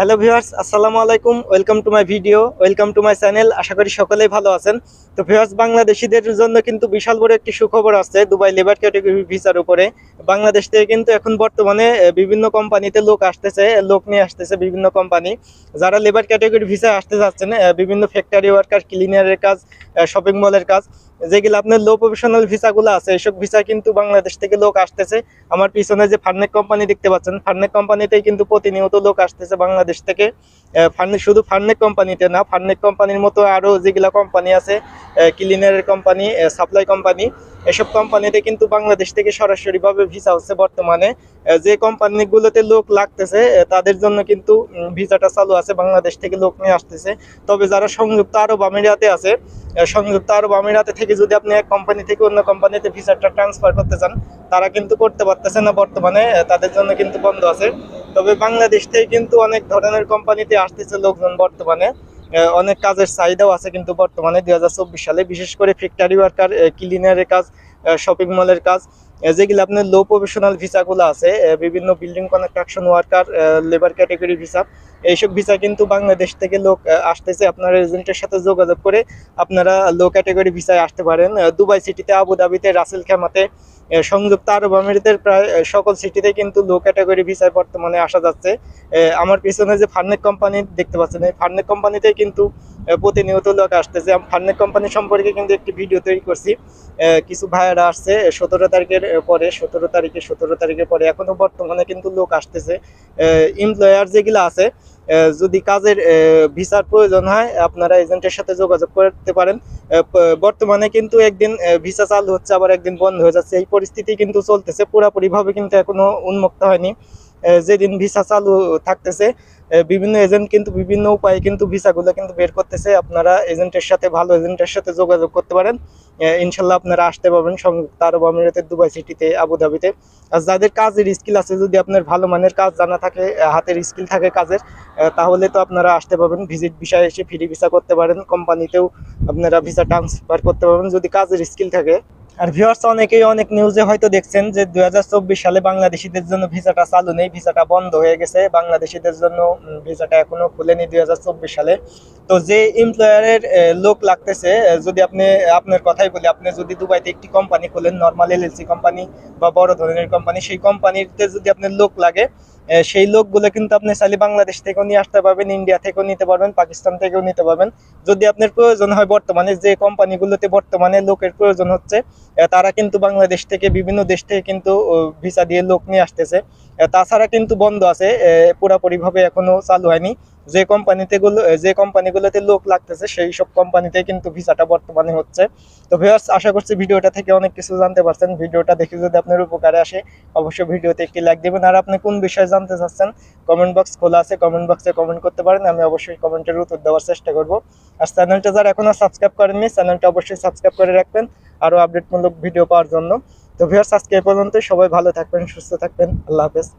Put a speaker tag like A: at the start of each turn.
A: Hello viewers, আসসালামু আলাইকুম, welcome to my video, welcome to my channel, আশা করি সকলেই ভালো আছেন। তো ভিউয়ার্স, বাংলাদেশিদের জন্য কিন্তু বিশাল বড় একটি সুখবর আছে দুবাই লেবার ক্যাটাগরি ভিসার উপরে। বাংলাদেশ থেকে কিন্তু এখন বর্তমানে বিভিন্ন কোম্পানিতে লোক আসতেছে লোক নিয়ে আসতেছে বিভিন্ন কোম্পানি। যারা লেবার ক্যাটাগরি ভিসা আসতে যাচ্ছেন বিভিন্ন ফ্যাক্টরি ওয়ার্কার ক্লিনারের কাজ শপিং মলের কাজ যেগুলো আপনার লো প্রফেশনাল ভিসাগুলো আছে এইসব ভিসা কিন্তু বাংলাদেশ থেকে লোক আসতেছে। আমার পিছনে যে ফার্নেক কোম্পানি দেখতে পাচ্ছেন ফার্নেক কোম্পানিতেই কিন্তু প্রতিনিয়ত লোক আসতেছে বাংলাদেশ থেকে। ফার্নেক শুধু ফার্নেক কোম্পানিতে না ফার্নেক কোম্পানির মতো আরও যেগুলা কোম্পানি আছে ক্লিনারের কোম্পানি সাপ্লাই কোম্পানি এসব কোম্পানিতে কিন্তু বাংলাদেশ থেকে সরাসরিভাবে ভিসা হচ্ছে বর্তমানে। যে কোম্পানিগুলোতে লোক লাগতেছে তাদের জন্য কিন্তু ভিসাটা চালু আছে, বাংলাদেশ থেকে লোক নিয়ে আসতেছে। তবে যারা সংযুক্ত আরব আমিরাতে আছে সংযুক্ত আরব আমিরাতে থেকে যদি আপনি এক কোম্পানি থেকে অন্য কোম্পানিতে ভিসাটা ট্রান্সফার করতে চান, তারা কিন্তু করতে পারতেছে না বর্তমানে তাদের জন্য কিন্তু বন্ধ আছে। তবে বাংলাদেশ থেকে কিন্তু অনেক ধরনের কোম্পানিতে আসতেছে লোকজন বর্তমানে। অনেক কাজের চাহিদাও আছে কিন্তু বর্তমানে দুই হাজার চব্বিশ সালে, বিশেষ করে ফ্যাক্টরি ওয়ার্কার ক্লিনারের কাজ শপিং মলের কাজ। যেগুলো আপনার লো প্রফেশনাল ভিসাগুলো আছে বিভিন্ন building construction worker labour category visa এইসব ভিসা কিন্তু বাংলাদেশ থেকে লোক আসতেছে। আপনার এজেন্টের সাথে যোগাযোগ করে আপনারা লো ক্যাটাগরি ভিসায় আসতে পারেন। দুবাই সিটিতে, আবুধাবিতে, রাসেল খেমাতে সংযুক্ত আরব আমিরাতের প্রায় সকল সিটিতে কিন্তু লো ক্যাটাগরি ভিসায় বর্তমানে আসা যাচ্ছে। আমার পিছনে যে ফার্নেক কোম্পানি দেখতে পাচ্ছেন, এই ফার্নেক কোম্পানিতে কিন্তু প্রতিনিয়ত লোক আসতেছে। ফার্নেক কোম্পানি সম্পর্কে কিন্তু একটি ভিডিও তৈরি করছি। কিছু ভাইয়েরা আসছে সতেরো তারিখের পরে, সতেরো তারিখে, সতেরো তারিখের পরে এখনও বর্তমানে কিন্তু লোক আসতেছে। এমপ্লয়ার যেগুলো আছে যদি কাজের ভিসার প্রয়োজন হয়, আপনারা এজেন্টের সাথে যোগাযোগ করতে পারেন। বর্তমানে কিন্তু একদিন ভিসা চালু হচ্ছে, আবার একদিন বন্ধ হয়ে যাচ্ছে। এই পরিস্থিতি কিন্তু চলতেছে পুরোপুরি ভাবে কিন্তু এখনও উন্মুক্ত হয়নি। যেদিন ভিসা চালু থাকতেছে বিভিন্ন এজেন্ট কিন্তু বিভিন্ন উপায়ে কিন্তু ভিসাগুলো কিন্তু বের করতেছে। আপনারা এজেন্টের সাথে, ভালো এজেন্টের সাথে যোগাযোগ করতে পারেন। ইনশাল্লাহ আপনারা আসতে পারবেন সংযুক্ত আরব আমিরাতের দুবাই সিটিতে, আবুধাবিতে। আর যাদের কাজের স্কিল আছে, যদি আপনার ভালো মানের কাজ জানা থাকে হাতের স্কিল থাকে কাজের তাহলে তো আপনারা আসতে পারবেন। ভিজিট ভিসায় এসে ফ্রি ভিসা করতে পারেন। কোম্পানিতেও আপনারা ভিসা ট্রান্সফার করতে পারবেন। যদি কাজের স্কিল থাকে আর ভিউয়ার্স অনেকেই অনেক নিউজে হয়তো দেখছেন যে দু হাজার চব্বিশ সালে বাংলাদেশিদের জন্য ভিসাটা চালু নেই, ভিসাটা বন্ধ হয়ে গেছে। বাংলাদেশিদের জন্য ভিসাটা এখনও খুলেনি দুই সালে। তো যে এমপ্লয়ারের লোক লাগতেছে যদি আপনি, আপনার কথাই বলি, আপনি যদি দুবাইতে একটি কোম্পানি খোলেন নর্মাল এলএলসি কোম্পানি বা বড় ধরনের কোম্পানি সেই কোম্পানিতে যদি আপনার লোক লাগে সেই লোকগুলো কিন্তু আপনি চাইলে বাংলাদেশ থেকেও নিয়ে আসতে পারবেন ইন্ডিয়া থেকেও নিতে পারবেন পাকিস্তান থেকেও নিতে পারবেন। যদি আপনার প্রয়োজন হয় বর্তমানে যে কোম্পানিগুলোতে বর্তমানে লোকের প্রয়োজন হচ্ছে তারা কিন্তু বাংলাদেশ থেকে, বিভিন্ন দেশ থেকে কিন্তু ভিসা দিয়ে লোক নিয়ে আসতেছে। তাছাড়া কিন্তু বন্ধ আছে পুরাপুরি ভাবে এখনও চালু হয়নি। যে কোম্পানিতে গুলো যে কোম্পানিগুলোতে লোক লাগতেছে, সেই সব কোম্পানিতে কিন্তু ভিসাটা বর্তমানে হচ্ছে। তো ভিউয়ার্স আশা করছি ভিডিওটা থেকে অনেক কিছু জানতে পারছেন। ভিডিওটা দেখে যদি আপনার উপকারে আসে, অবশ্যই ভিডিওতে একটি লাইক দেবেন। আর আপনি কোন বিষয়ে জানতে চাচ্ছেন কমেন্ট বক্স খোলা আছে কমেন্ট বক্সে কমেন্ট করতে পারেন। আমি অবশ্যই কমেন্টের উত্তর দেওয়ার চেষ্টা করব। আর চ্যানেলটা যারা এখনও সাবস্ক্রাইব করেননি চ্যানেলটা অবশ্যই সাবস্ক্রাইব করে রাখবেন। আরও আপডেটমূলক ভিডিও পাওয়ার জন্য। তো ভিউয়ার্স আজকে এ পর্যন্ত সবাই ভালো থাকবেন, সুস্থ থাকবেন। আল্লাহ হাফেজ।